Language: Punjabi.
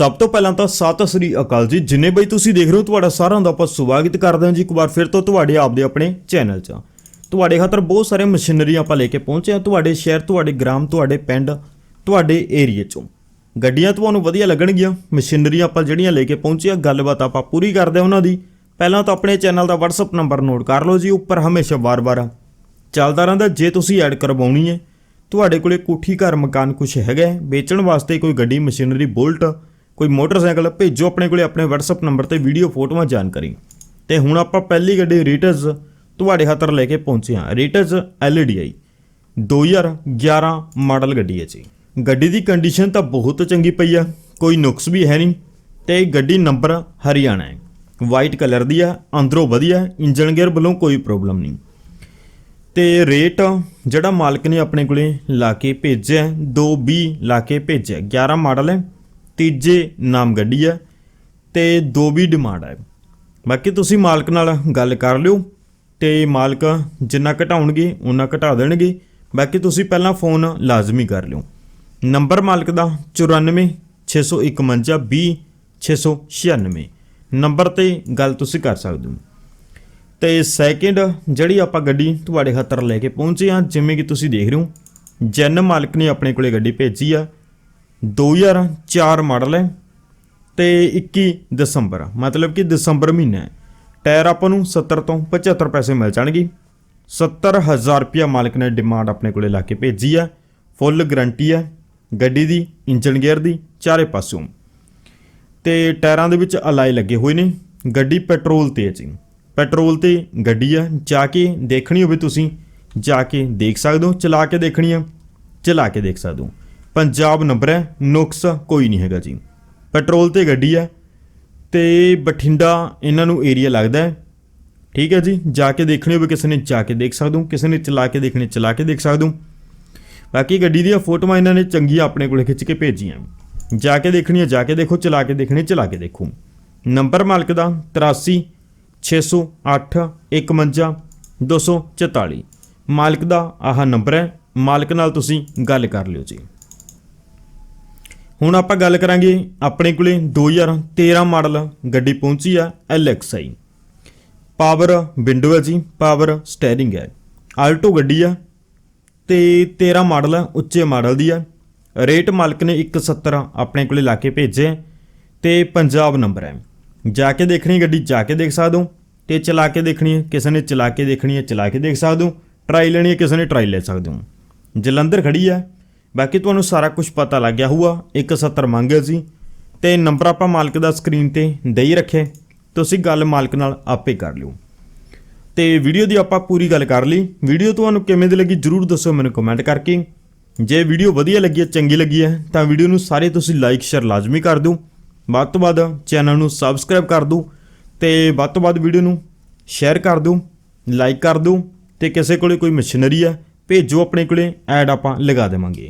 ਸਭ ਤੋਂ ਪਹਿਲਾਂ ਤਾਂ ਸਤਿ ਸ੍ਰੀ ਅਕਾਲ ਜੀ। ਜਿੰਨੇ ਬਈ ਤੁਸੀਂ ਦੇਖ ਰਹੇ ਹੋ ਤੁਹਾਡਾ ਸਾਰਿਆਂ ਦਾ ਆਪਾਂ ਸਵਾਗਤ ਕਰਦੇ ਹਾਂ ਜੀ। ਇੱਕ ਵਾਰ ਫਿਰ ਤੋਂ ਤੁਹਾਡੇ ਆਪਦੇ ਆਪਣੇ ਚੈਨਲ 'ਚ। ਤੁਹਾਡੇ ਖਾਤਰ ਬਹੁਤ ਸਾਰੇ ਮਸ਼ੀਨਰੀ ਆਪਾਂ ਲੈ ਕੇ ਪਹੁੰਚੇ ਹਾਂ ਤੁਹਾਡੇ ਸ਼ਹਿਰ ਤੁਹਾਡੇ ਗ੍ਰਾਮ ਤੁਹਾਡੇ ਪਿੰਡ ਤੁਹਾਡੇ ਏਰੀਏ 'ਚੋਂ। ਗੱਡੀਆਂ ਤੁਹਾਨੂੰ ਵਧੀਆ ਲੱਗਣਗੀਆਂ ਮਸ਼ੀਨਰੀ ਆਪਾਂ ਜਿਹੜੀਆਂ ਲੈ ਕੇ ਪਹੁੰਚੇ ਹਾਂ ਗੱਲਬਾਤ ਆਪਾਂ ਪੂਰੀ ਕਰਦੇ ਹਾਂ ਉਹਨਾਂ ਦੀ। ਪਹਿਲਾਂ ਤਾਂ ਆਪਣੇ ਚੈਨਲ ਦਾ WhatsApp ਨੰਬਰ ਨੋਟ ਕਰ ਲਓ ਜੀ ਉੱਪਰ ਹਮੇਸ਼ਾ ਵਾਰ-ਵਾਰ ਚੱਲਦਾ ਰਹਿੰਦਾ। ਜੇ ਤੁਸੀਂ ਐਡ ਕਰਵਾਉਣੀ ਹੈ ਤੁਹਾਡੇ ਕੋਲੇ ਕੋਠੀ ਘਰ ਮਕਾਨ ਕੁਝ ਹੈਗਾ ਹੈ, ਵੇਚਣ ਵਾਸਤੇ ਕੋਈ ਗੱਡੀ ਮਸ਼ੀਨਰੀ ਬੁਲਟ ਕੋਈ ਮੋਟਰਸਾਈਕਲ ਭੇਜੋ ਆਪਣੇ ਕੋਲੇ ਆਪਣੇ WhatsApp ਨੰਬਰ ਤੇ ਵੀਡੀਓ ਫੋਟੋਆਂ, ਜਾਣਕਾਰੀ। ਤੇ ਹੁਣ ਆਪਾਂ ਪਹਿਲੀ ਗੱਡੀ ਰੀਟਸ ਤੁਹਾਡੇ ਖਾਤਰ ਲੈ ਕੇ ਪਹੁੰਚੇ ਹਾਂ। ਰੀਟਸ LDI 2011 ਮਾਡਲ ਗੱਡੀ ਹੈ ਜੀ। ਗੱਡੀ ਦੀ ਕੰਡੀਸ਼ਨ ਤਾਂ ਬਹੁਤ ਚੰਗੀ ਪਈ ਆ, ਕੋਈ ਨੁਕਸ ਵੀ ਹੈ ਨਹੀਂ ਤੇ ਗੱਡੀ ਨੰਬਰ ਹਰਿਆਣਾ ਹੈ। ਵਾਈਟ ਕਲਰ ਦੀ ਆ, ਅੰਦਰੋਂ ਵਧੀਆ ਇੰਜਨ ਗੇਅਰ ਵੱਲੋਂ ਕੋਈ ਪ੍ਰੋਬਲਮ ਨਹੀਂ। ਤੇ ਰੇਟ ਜਿਹੜਾ ਮਾਲਕ ਨੇ ਆਪਣੇ ਕੋਲੇ ਲਾ ਕੇ ਭੇਜਿਆ 220 ਲਾ ਕੇ ਭੇਜਿਆ 11 ਮਾਡਲ ਹੈ। ਤੀਜੇ ਨਾਮ ਗੱਡੀ ਹੈ ਤੇ 220 ਡਿਮਾਂਡ ਹੈ ਬਾਕੀ ਤੁਸੀਂ ਮਾਲਕ ਨਾਲ ਗੱਲ ਕਰ ਲਿਓ ਤੇ ਮਾਲਕ ਜਿੰਨਾ ਘਟਾਉਣਗੇ ਉਹਨਾਂ ਘਟਾ ਦੇਣਗੇ। ਬਾਕੀ ਤੁਸੀਂ ਪਹਿਲਾਂ ਫੋਨ ਲਾਜ਼ਮੀ ਕਰ ਲਿਓ। ਨੰਬਰ ਮਾਲਕ ਦਾ 94 651 20 696 ਨੰਬਰ ਤੇ ਗੱਲ ਤੁਸੀਂ ਕਰ ਸਕਦੇ ਹੋ। ਤੇ ਸੈਕਿੰਡ ਜਿਹੜੀ ਆਪਾਂ ਗੱਡੀ ਤੁਹਾਡੇ ਖਾਤਰ ਲੈ ਕੇ ਪਹੁੰਚੇ ਆ, ਜਿਵੇਂ ਕਿ ਤੁਸੀਂ ਦੇਖ ਰਹੇ ਹੋ, ਜੈਨ ਮਾਲਕ ਨੇ ਆਪਣੇ ਕੋਲੇ ਗੱਡੀ ਭੇਜੀ ਆ। 2004 ਮਾਡਲ ਹੈ ਤੇ 21 ਦਸੰਬਰ ਮਤਲਬ ਕਿ ਦਸੰਬਰ ਮਹੀਨਾ ਹੈ। ਟਾਇਰ ਆਪਾਂ ਨੂੰ 70 ਤੋਂ 75 ਪੈਸੇ ਮਿਲ ਜਾਣਗੇ। 70000 ਰੁਪਇਆ ਮਾਲਕ ਨੇ ਡਿਮਾਂਡ ਆਪਣੇ ਕੋਲੇ ਲਾ ਕੇ ਭੇਜੀ ਆ। ਫੁੱਲ ਗਾਰੰਟੀ ਹੈ ਗੱਡੀ ਦੀ ਇੰਜਨ ਗੇਅਰ ਦੀ, ਚਾਰੇ ਪਾਸਿਓਂ। ਤੇ ਟਾਇਰਾਂ ਦੇ ਵਿੱਚ ਅਲਾਈ ਲੱਗੇ ਹੋਏ ਨੇ। ਗੱਡੀ ਪੈਟਰੋਲ ਤੇ ਹੈ ਜੀ। ਪੈਟਰੋਲ ਤੇ ਗੱਡੀ ਆ। ਜਾ ਕੇ ਦੇਖਣੀ ਹੋਵੇ ਤੁਸੀਂ। ਜਾ ਕੇ ਦੇਖ ਸਕਦੇ ਹੋ। ਚਲਾ ਕੇ ਦੇਖਣੀ ਆ। ਚਲਾ ਕੇ ਦੇਖ ਸਕਦੇ ਹੋ। ਪੰਜਾਬ ਨੰਬਰ ਹੈ, ਨੁਕਸ ਕੋਈ ਨਹੀਂ ਹੈਗਾ ਜੀ। ਪੈਟਰੋਲ ਤੇ ਗੱਡੀ ਹੈ ਤੇ ਬਠਿੰਡਾ ਇਹਨਾਂ ਨੂੰ ਏਰੀਆ ਲੱਗਦਾ ਹੈ। ਠੀਕ ਹੈ ਜੀ, ਜਾ ਕੇ ਦੇਖਣੀ ਹੋਵੇ, ਕਿਸੇ ਨੇ ਜਾ ਕੇ ਦੇਖ ਸਕਦੇ ਕਿਸੇ ਨੇ ਚਲਾ ਕੇ ਦੇਖਣੀ, ਚਲਾ ਕੇ ਦੇਖ ਸਕਦੇ ਬਾਕੀ ਗੱਡੀ ਦੀਆਂ ਫੋਟੋਆਂ ਇਹਨਾਂ ਨੇ ਚੰਗੀਆਂ ਆਪਣੇ ਕੋਲੇ ਖਿੱਚ ਕੇ ਭੇਜੀਆਂ। ਜਾ ਕੇ ਦੇਖਣੀ ਹੈ ਜਾ ਕੇ ਦੇਖੋ, ਚਲਾ ਕੇ ਦੇਖਣੀ, ਚਲਾ ਕੇ ਦੇਖੋ। ਨੰਬਰ ਮਾਲਕ ਦਾ 83 608 51 244 ਮਾਲਕ ਦਾ ਆਹ ਨੰਬਰ ਹੈ। ਮਾਲਕ ਨਾਲ ਤੁਸੀਂ ਗੱਲ ਕਰ ਲਿਓ ਜੀ। ਹੁਣ ਆਪਾਂ ਗੱਲ ਕਰਾਂਗੇ ਆਪਣੇ ਕੋਲੇ 2013 ਮਾਡਲ ਗੱਡੀ ਪਹੁੰਚੀ ਆ LXI ਪਾਵਰ ਵਿੰਡੋ ਹੈ ਜੀ, ਪਾਵਰ ਸਟੀਅਰਿੰਗ ਹੈ। ਆਲਟੋ ਗੱਡੀ ਆ ਤੇ 13 ਮਾਡਲ ਹੈ ਉੱਚੇ ਮਾਡਲ ਦੀ ਆ। ਰੇਟ ਮਾਲਕ ਨੇ 170 ਆਪਣੇ ਕੋਲੇ ਲਾ ਕੇ ਭੇਜੇ ਤੇ ਪੰਜਾਬ ਨੰਬਰ ਹੈ। ਜਾ ਕੇ ਦੇਖਣੀ ਗੱਡੀ, ਜਾ ਕੇ ਦੇਖ ਸਕਦੇ ਹੋ ਤੇ ਚਲਾ ਕੇ ਦੇਖਣੀ ਹੈ। ਕਿਸੇ ਨੇ ਚਲਾ ਕੇ ਦੇਖਣੀ ਹੈ, ਚਲਾ ਕੇ ਦੇਖ ਸਕਦੇ ਹੋ। ਟਰਾਈ ਲੈਣੀ ਹੈ, ਕਿਸੇ ਨੇ ਟਰਾਈ ਲੈ ਸਕਦੇ ਹੋ। ਜਲੰਧਰ ਖੜੀ ਹੈ ਬਾਕੀ ਤੁਹਾਨੂੰ ਸਾਰਾ ਕੁਝ ਪਤਾ ਲੱਗ ਗਿਆ ਹੋਊਗਾ। 170 ਮੰਗੇ ਸੀ ਤੇ ਨੰਬਰ ਆਪਾਂ ਮਾਲਕ ਦਾ ਸਕਰੀਨ ਤੇ ਦੇ ਹੀ ਰੱਖੇ। ਤੁਸੀਂ ਗੱਲ ਮਾਲਕ ਨਾਲ ਆਪੇ ਕਰ ਲਿਓ। ਤੇ ਵੀਡੀਓ ਦੀ ਆਪਾਂ ਪੂਰੀ ਗੱਲ ਕਰ ਲਈ। ਵੀਡੀਓ ਤੁਹਾਨੂੰ ਕਿਵੇਂ ਦੀ ਲੱਗੀ ਜਰੂਰ ਦੱਸੋ ਮੈਨੂੰ ਕਮੈਂਟ ਕਰਕੇ। ਜੇ ਵੀਡੀਓ ਵਧੀਆ ਲੱਗੀ ਹੈ, ਚੰਗੀ ਲੱਗੀ ਹੈ, ਤਾਂ ਵੀਡੀਓ ਨੂੰ ਸਾਰੇ ਤੁਸੀਂ ਲਾਈਕ ਸ਼ੇਅਰ ਲਾਜ਼ਮੀ ਕਰ ਦਿਓ। ਵੱਧ ਤੋਂ ਵੱਧ ਚੈਨਲ ਨੂੰ ਸਬਸਕ੍ਰਾਈਬ ਕਰ ਦਿਓ। ਤੇ ਵੱਧ ਤੋਂ ਵੱਧ ਵੀਡੀਓ ਨੂੰ ਸ਼ੇਅਰ ਕਰ ਦਿਓ ਲਾਈਕ ਕਰ ਦਿਓ। ਤੇ ਕਿਸੇ ਕੋਲੇ ਕੋਈ ਮਸ਼ੀਨਰੀ ਹੈ, ਭੇਜੋ ਆਪਣੇ ਕੋਲੇ ਐਡ ਆਪਾਂ ਲਗਾ ਦੇਵਾਂਗੇ।